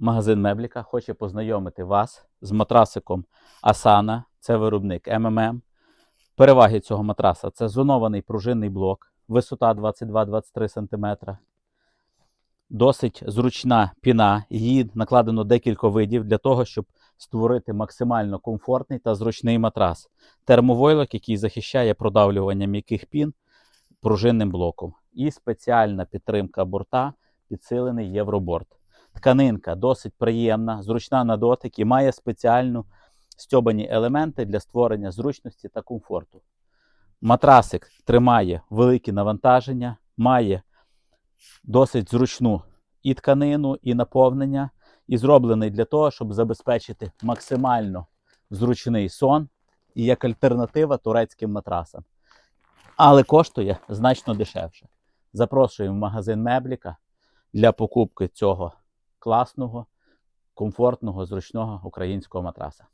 Магазин Мебліка хоче познайомити вас з матрасиком Asana. Це виробник МММ. Переваги цього матраса це зонований пружинний блок, висота 22-23 см. Досить зручна піна. Її накладено декілька видів для того, щоб створити максимально комфортний та зручний матрас. Термовойлок, який захищає продавлювання м'яких пін пружинним блоком. І спеціальна підтримка борта, підсилений євроборт. Тканинка досить приємна, зручна на дотик і має спеціальну стьобані елементи для створення зручності та комфорту. Матрасик тримає великі навантаження, має досить зручну і тканину, і наповнення, і зроблений для того, щоб забезпечити максимально зручний сон і як альтернатива турецьким матрасам. Але коштує значно дешевше. Запрошуємо в магазин Мебліка для покупки цього класного, комфортного, зручного українського матраса.